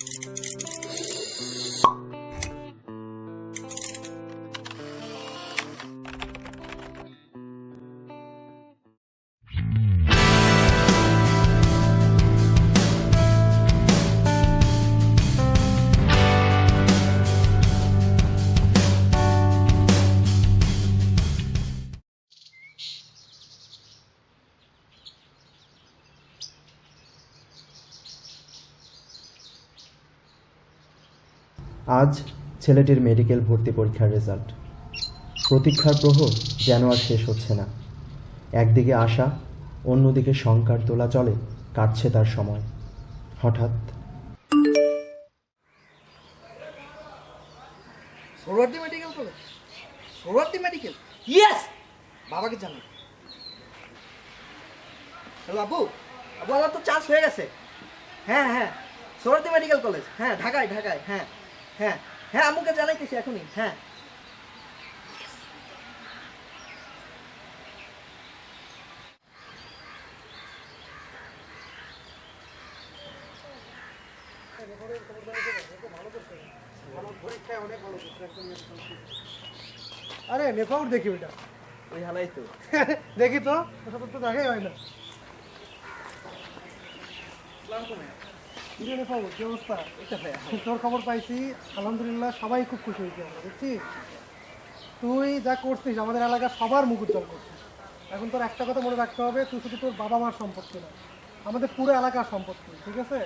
Mm-hmm. আজ ছেলেটির medical ভর্তি পরীক্ষার রেজাল্ট। প্রতীক্ষার প্রহর যেন আর শেষ হচ্ছে না। একদিকে আশা, অন্যদিকে শঙ্কার তোলা চলে কাটছে তার সময়। হঠাৎ medical college? Suhrawardy medical? Yes বাবাকে হ্যালো আবু আবু আমার তো চান্স হয়ে গেছে। হ্যাঁ হ্যাঁ সোহরার্দি মেডিকেল কলেজ। হ্যাঁ ঢাকায় ঢাকায় হ্যাঁ। হ্যাঁ হ্যাঁ আম্মুকে জানাইতেছি এখনই হ্যাঁ। আরে নেপাউট দেখি ওইটা। ওই হালাই তো। দেখি তো ওটা তো দেখাই হয় না। কিরে নেপাউট কি অবস্থা? তোর খবর পাইছি আলহামদুলিল্লাহ সবাই খুব খুশি হয়েছে আমরা বুঝছিস তুই যা করছিস আমাদের এলাকার সবার মুখ উজ্জ্বল করছিস। এখন তোর একটা কথা মনে রাখতে হবে তুই শুধু তোর বাবা মার সম্পত্তি না আমাদের পুরো এলাকার সম্পত্তি ঠিক আছে?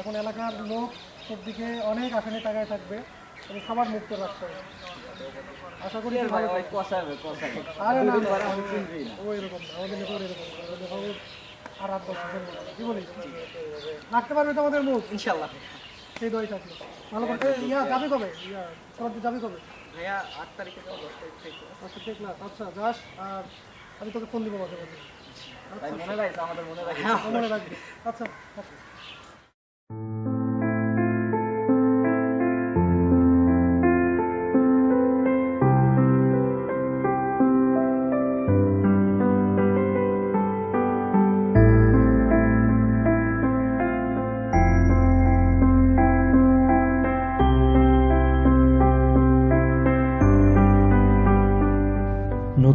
এখন এলাকার লোক তোর দিকে অনেক আশা নিয়ে তাকায় থাকবে। এবং সবার মুক্ত রাখতে হবে। আশা করি। আরে না না, ও এরকম না আমাদের এরকম আর আট বছর ধরে কি বলিস? রাখতে পারবে তো আমাদের মুখ? ইনশাল্লাহ। সেই দই থাকল। ভালো করে ইয়া যাবে কবে? ইয়া যাবে কবে? ভাইয়া আট তারিখে আচ্ছা ঠিক না। আচ্ছা যাস আর আমি তোকে ফোন দিবো মাঝে মাঝে। মনে আমাদের মনে মনে রাখবি আচ্ছা আচ্ছা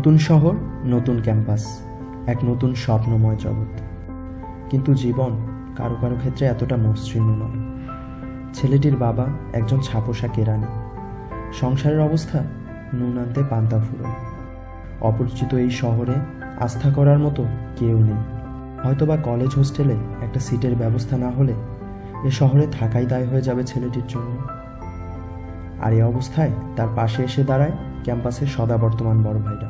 নতুন শহর, নতুন ক্যাম্পাস, এক নতুন স্বপ্নময় জগৎ। কিন্তু জীবন কারও কারও ক্ষেত্রে এতটা মসৃণ নয়। ছেলেটির বাবা একজন ছাপোষা কেরানি। সংসারের অবস্থা নুন আনতে পান্তা ফুরোয়। অপরিচিত এই শহরে আস্থা করার মতো কেউ নেই। হয়তোবা কলেজ হোস্টেলে একটা সিটের ব্যবস্থা না হলে এ শহরে থাকাই দায় হয়ে যাবে ছেলেটির জন্য। আর এই অবস্থায় তার পাশে এসে দাঁড়ায় ক্যাম্পাসের সদা বর্তমান বড় ভাইরা।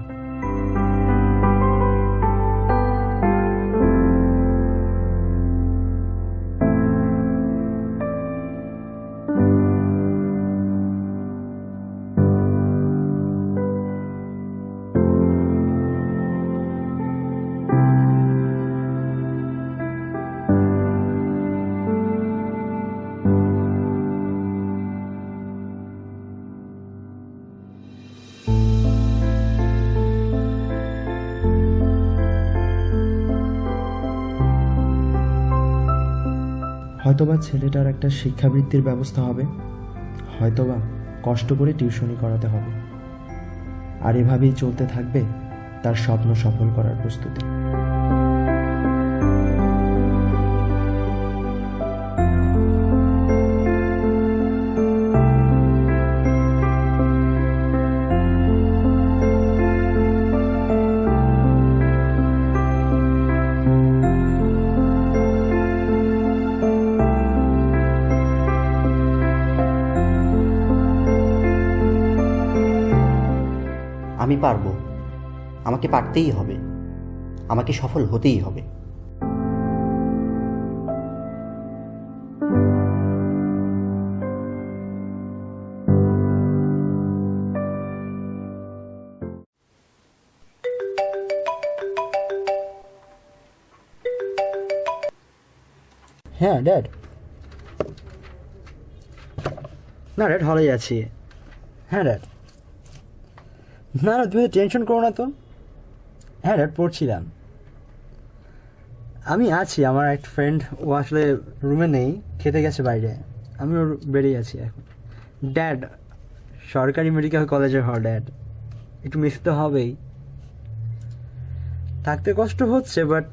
হয়তোবা ছেলেটার একটা শিক্ষাবৃত্তির ব্যবস্থা হবে, হয়তোবা কষ্ট করে টিউশনি করাতে হবে। আর এভাবেই চলতে থাকবে তার স্বপ্ন সফল করার প্রস্তুতি। আমি পারব। আমাকে পারতেই হবে। আমাকে সফল হতেই হবে। হ্যাঁ ড্যাড। না, ড্যাড হলেই আছি। হ্যাঁ ড্যাড। না না, তুমি টেনশন করো না তো। হ্যাঁ ড্যাড পড়ছিলাম। আমি আছি, আমার এক ফ্রেন্ড ও আসলে রুমে নেই, খেতে গেছে বাইরে। আমি ওর বেরিয়ে আছি এখন। ড্যাড সরকারি মেডিকেল কলেজের হওয়া ড্যাড একটু মিস তো হবেই। থাকতে কষ্ট হচ্ছে বাট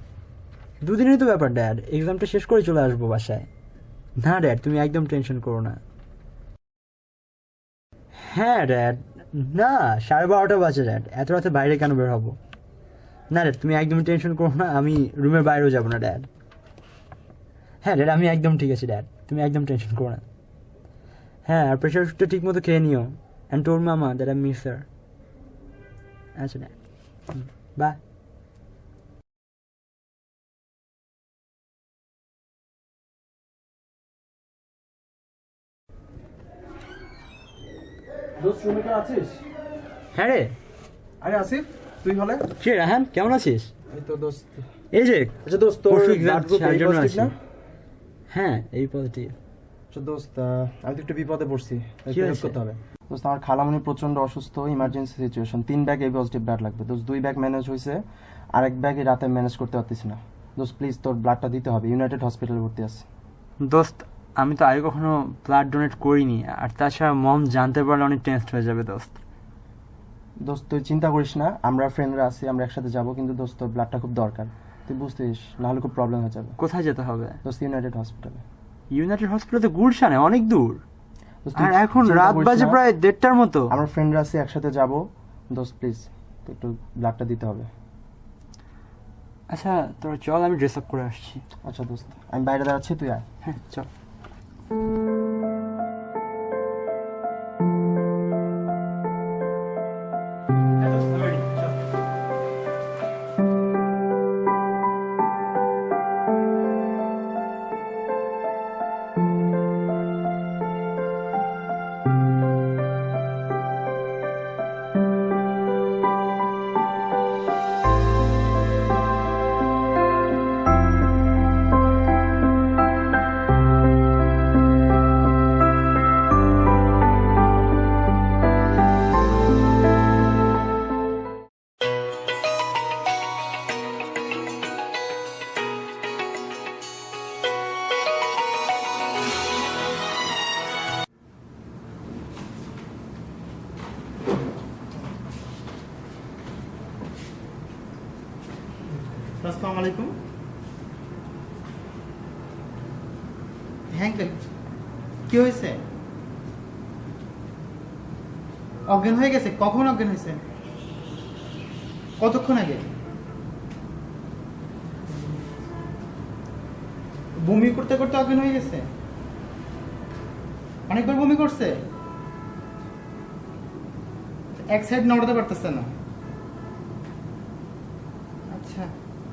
দুদিনই তো ব্যাপার ড্যাড এক্সামটা শেষ করে চলে আসব বাসায়। না ড্যাড তুমি একদম টেনশন করো না। হ্যাঁ ড্যাড না, সাড়ে বারোটা বাজে ড্যাড এত রাতে বাইরে কেন বের হব? না ড্যাড তুমি একদম টেনশন করো না, আমি রুমের বাইরেও যাব না ড্যাড হ্যাঁ ড্যাড আমি একদম ঠিক আছি ড্যাড তুমি একদম টেনশন করো না। হ্যাঁ আর প্রেশার ওষুধটা ঠিক মতো খেয়ে নিও। অ্যান্ড টোর মামা দ্যাট আই মিস স্যার আচ্ছা ড্যাড বাই দোস্ত রুমে আছিস? হ্যাঁ রে। আরে আসিফ তুই হলে? কে রাহান কেমন আছিস? এই তো দোস্ত। এই যে আচ্ছা দোস্ত তোর এই না? হ্যাঁ এই পজিটিভ আচ্ছা দোস্ত আমি তো একটু বিপদে পড়ছি কি? করতে হবে। দোস্ত আমার খালামণি প্রচণ্ড অসুস্থ ইমার্জেন্সি সিচুয়েশন তিন ব্যাগ এই পজিটিভ ব্লাড লাগবে। দোস্ত দুই ব্যাগ ম্যানেজ হয়েছে আরেক ব্যাগ রাতে ম্যানেজ করতে পারতেছি না। দোস্ত প্লিজ তোর ব্লাডটা দিতে হবে। ইউনাইটেড হসপিটালে ভর্তি আছে। দোস্ত আমি তো আগে কখনো ব্লাড ডোনেট করিনি আর তাছাড়া মম জানতে পারলে অনেক টেনসড হয়ে যাবে দোস্ত। দোস্ত তুই চিন্তা করিস না আমরা ফ্রেন্ডরা আছি আমরা একসাথে যাব কিন্তু দোস্ত ব্লাডটা খুব দরকার। তুই বুঝতিস নাহলে খুব প্রবলেম হয়ে যাবে। কোথায় যেতে হবে? দোস্ত ইউনাইটেড হসপিটালে ইউনাইটেড হসপিটাল তো গুলশানে অনেক দূর। আর এখন রাত বাজে প্রায় দেড়টার মতো। আমরা ফ্রেন্ডরা আছি একসাথে যাব। দোস্ত প্লিজ একটু ব্লাডটা দিতে হবে। আচ্ছা তোর চল আমি ড্রেস আপ করে আসছি। আচ্ছা দোস্ত আমি বাইরে দাঁড়াচ্ছি তুই আয়। হ্যাঁ চল। うん আসসালামু আলাইকুম। হ্যাঁ কি হয়েছে? অজ্ঞান হয়ে গেছে? কখন অজ্ঞান হয়েছে? কতক্ষণ আগে? বমি করতে করতে অজ্ঞান হয়ে গেছে? অনেকবার বমি করছে? এক সাইড নড়াতে পারতেছে না আচ্ছা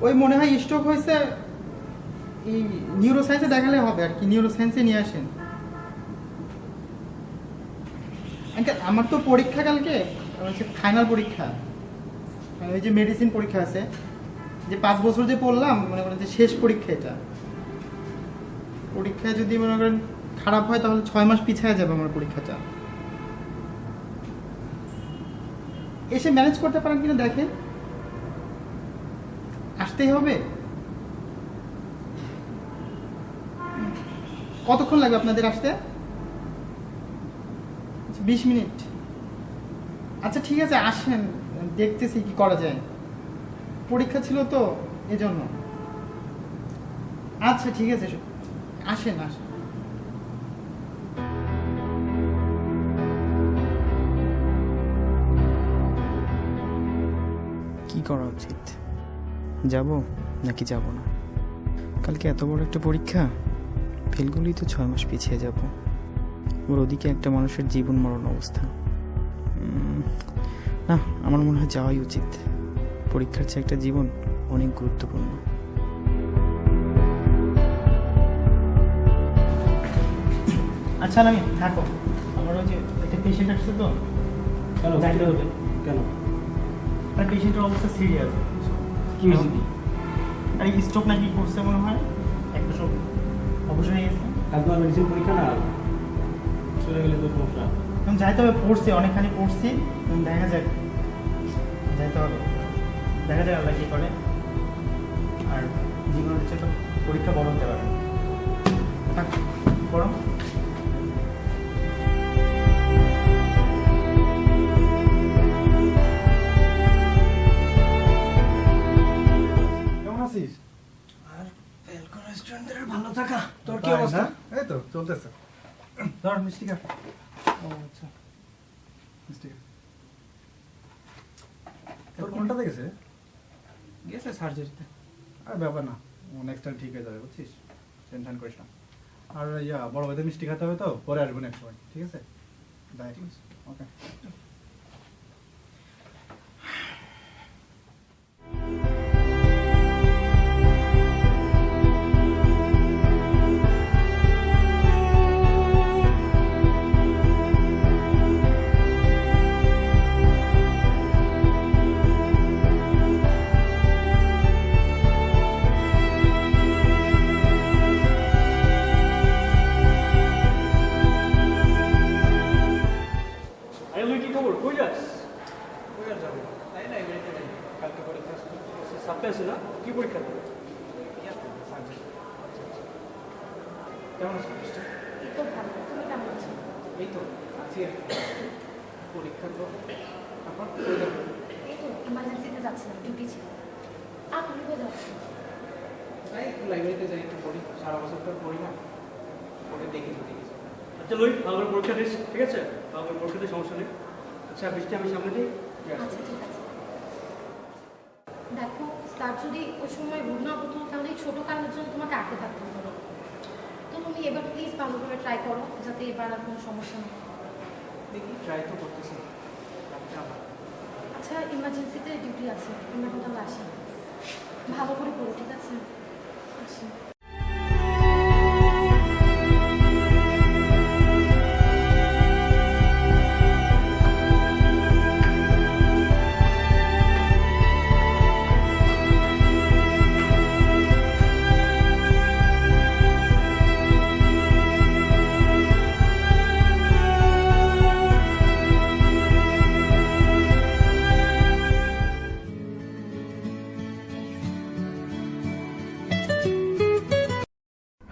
ওই মনে হয় স্ট্রোক হয়েছে, এই নিউরোসায়েন্সে দেখালে হবে আর কি নিউরোসায়েন্সে নিয়ে আসেন। আঙ্কেল আমার তো পরীক্ষা কালকে ফাইনাল পরীক্ষা। মানে ওই যে মেডিসিন পরীক্ষা আছে, যে পাঁচ বছর যে পড়লাম, মনে করেন যে শেষ পরীক্ষা এটা। পরীক্ষা যদি মনে করেন খারাপ হয়, তাহলে ছয় মাস পিছিয়ে যাবে আমার পরীক্ষাটা। এসে ম্যানেজ করতে পারেন কিনা দেখেন। আসতেই হবে? কতক্ষণ লাগবে আপনাদের আসতে? আচ্ছা, বিশ মিনিট। আচ্ছা ঠিক আছে আসেন। দেখতেছি কি করা যায়। পরীক্ষা ছিল তো এজন্য। আচ্ছা ঠিক আছে আসেন আসেন। কি করা উচিত? যাব নাকি যাব না? কালকে এত বড় একটা পরীক্ষা? ফেল করলেই তো ছয় মাস পিছিয়ে যাব। ওর ওদিকে একটা মানুষের জীবন মরণ অবস্থা। না আমার মনে হয় যাওয়াই উচিত। পরীক্ষার চেয়ে একটা জীবন অনেক গুরুত্বপূর্ণ। আচ্ছা আমি থাকো। আমার ওই যে একটা পেশেন্ট আসছে তো। কেন? কেন? পেশেন্টের অবস্থা সিরিয়াস কি হয়েছে আর নাকি করছে মনে হয়? একটা সব অবশ্যই হয়ে গেছে। আপনার মেডিসিন পরীক্ষা না? চলে গেলে তো সমস্যা। যাইতে হবে পড়ছি অনেকখানি পড়ছি। দেখা যাক। যাইতে হবে। দেখা যাক আল্লাহ কী করে। আর জীবনের হচ্ছে তো পরীক্ষা বড় হতে পারে থাক, আছিস? আর ফেলকো রেস্টুরেন্টের ভালো থাকা। তোর কি অবস্থা? এই তো চলতেছে। ধর মিষ্টি ও আচ্ছা। মিষ্টি তোর গেছে সার্জারিতে আর ব্যাপার না নেক্সট টাইম ঠিক হয়ে যাবে বুঝছিস? টেনশন করিস না। আর ইয়া বড় ভাইদের মিষ্টি খেতে হবে তো পরে আসব নেক্সট সময় ঠিক আছে? ওকে যাচ্ছিলাম ডিউটি ছিল তুমি কোথায় যাচ্ছ তাই একটু লাইব্রেরিতে যাই একটু পড়ি সারা বছর তো পড়ি না পড়ে দেখি যদি কিছু আচ্ছা লুই ভালো করে পরীক্ষা দিস ঠিক আছে? ভালো করে পরীক্ষা দিস সমস্যা নেই। আচ্ছা বৃষ্টি আমি সামনে দিই আচ্ছা ঠিক আছে। দেখো স্যার যদি ওই সময় ভুল না হতো তাহলে এই ছোটো কারণের জন্য তোমাকে আটকে থাকতে হতো তো তুমি এবার প্লিজ ভালো করে ট্রাই করো যাতে এবার আর কোনো সমস্যা না হয়। দেখি ট্রাই তো করতেছি। আচ্ছা ইমার্জেন্সিতে ডিউটি আছে। এখন আসি। ভালো করে পড়ো ঠিক আছে? আসি।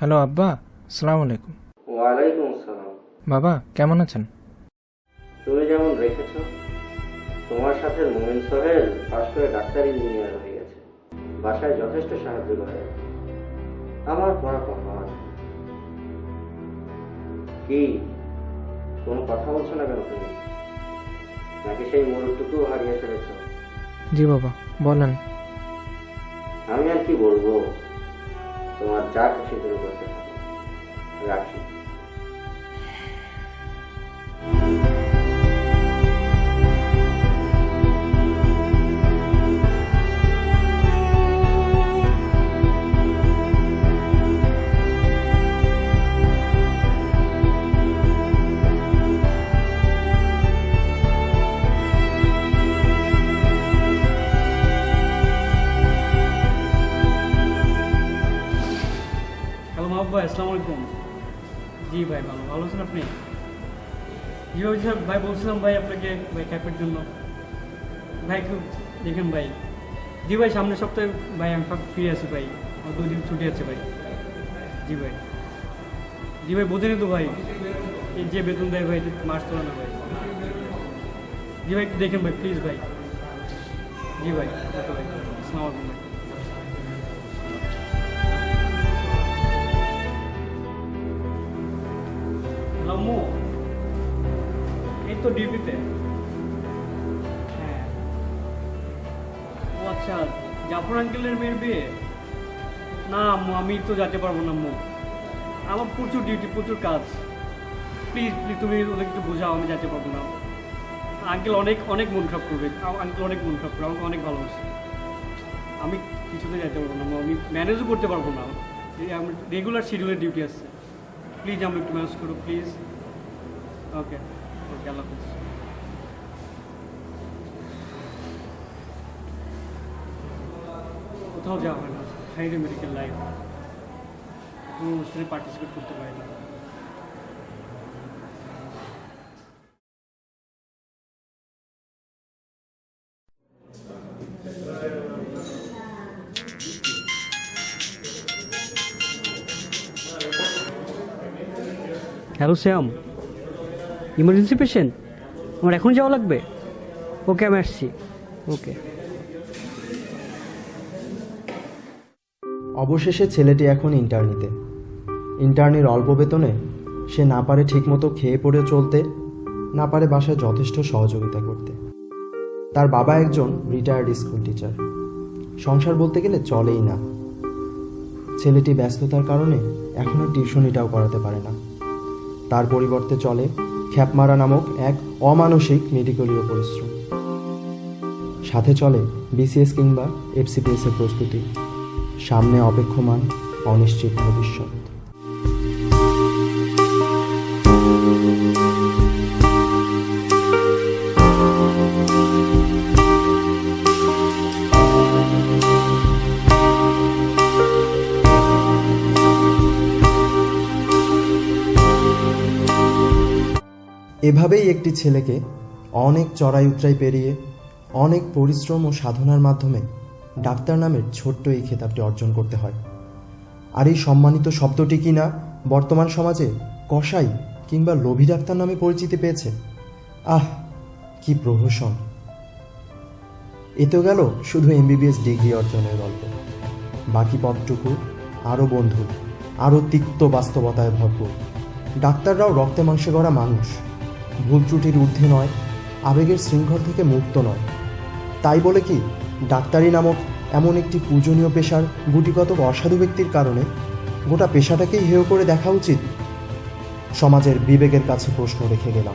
হ্যালো আব্বা আসসালামু আলাইকুম। ওয়ালাইকুম আসসালাম। বাবা কেমন আছেন? তুমি যেমন রেখেছ তোমার সাথে মোমেন সোহেল পাশ করে ডাক্তার ইঞ্জিনিয়ার হয়ে গেছে। বাসায় যথেষ্ট সাহায্য করে। আমার পড়া আছে। কি? কোনো কথা বলছো না কেন তুমি? নাকি সেই মোড়টুকু হারিয়ে ফেলেছ? জি বাবা বলেন। আমি আর কি বলব? তোমার যা খুশি করে করতে থাকো। রাখি। ভাই, আসসালামু আলাইকুম। জি ভাই, ভালো। ভালো আছেন আপনি? জি ভাই স্যার ভাই বলছিলাম ভাই আপনাকে, ভাই ক্যাপের জন্য। ভাই একটু দেখেন ভাই। জি ভাই, সামনের সপ্তাহে ভাই আমি ফ্রি আছি ভাই। আমার দুই দিন ছুটি আছে ভাই। জি ভাই। জি ভাই বোঝেনি তো ভাই। এই যে বেতন দেয় ভাই, মাস তোলা না ভাই। জি ভাই, একটু দেখেন ভাই প্লিজ ভাই। জি ভাই ভাই আলাইকুম। তো ডিউটিতে হ্যাঁ। ও আচ্ছা জাফর আঙ্কেলের মেয়ের বিয়ে? না আম্মু আমি তো যেতে পারব না আম্মু। আমার প্রচুর ডিউটি প্রচুর কাজ। প্লিজ প্লিজ তুমি ওদের একটু বোঝাও আমি যেতে পারব না। আঙ্কেল অনেক অনেক মন খারাপ করবে। আঙ্কেল অনেক মন খারাপ করবে আমাকে অনেক ভালোবাসে। আমি কিছুতে যেতে পারব না আমি ম্যানেজও করতে পারব না। আমার রেগুলার শিডিউলের ডিউটি আছে প্লিজ আমরা একটু ম্যানেজ করো প্লিজ ওকে ওকে আল্লাহ হাফিজ কোথাও যাওয়া হয় না হাইডে মেডিকেল লাইফ কোনো অনুষ্ঠানে পার্টিসিপেট করতে পারি না হ্যালো শ্যাম ইমার্জেন্সি পেশেন্ট আমার এখন যাওয়া লাগবে? ওকে আমি আসছি। ওকে অবশেষে ছেলেটি এখন ইন্টার্নিতে। ইন্টার্নির অল্প বেতনে সে না পারে ঠিকমতো খেয়ে পড়ে চলতে, না পারে বাসায় যথেষ্ট সহযোগিতা করতে। তার বাবা একজন রিটায়ার্ড স্কুল টিচার সংসার বলতে গেলে চলেই না। ছেলেটি ব্যস্ততার কারণে এখন আর টিউশনিটাও করাতে পারে না। তার পরিবর্তে চলে খ্যাপমারা নামক এক অমানসিক মেডিকেলীয় পরিশ্রম। সাথে চলে বিসিএস কিংবা এফসিপিএস এর প্রস্তুতি। সামনে অপেক্ষমান, অনিশ্চিত ভবিষ্যৎ। ছেলেকে অনেক চড়াই উতরাই পেরিয়ে অনেক পরিশ্রম ও সাধনার মাধ্যমে ডাক্তার নামের ছোট্ট এই খেতাবটি অর্জন করতে হয়। আর এই সম্মানিত শব্দটি কি না বর্তমান সমাজে কসাই কিংবা লোভী ডাক্তার নামে পরিচিতি পেয়েছে? আহ, কি প্রহসন। এ তো গেল শুধু এমবিবিএস ডিগ্রি অর্জনের গল্প। বাকি পথটুকু আরও বন্ধু আরও তিক্ত বাস্তবতায় ভরপুর। ডাক্তাররাও রক্তে মাংসে গড়া মানুষ। ভুল ত্রুটির ঊর্ধ্বে নয়, আবেগের শৃঙ্খল থেকে মুক্ত নয়। তাই বলে কি, ডাক্তারি নামক এমন একটি পূজনীয় পেশার গুটিগত অসাধু ব্যক্তির কারণে গোটা পেশাটাকেই হেয় করে দেখা উচিত? সমাজের বিবেকের কাছে প্রশ্ন রেখে গেলাম।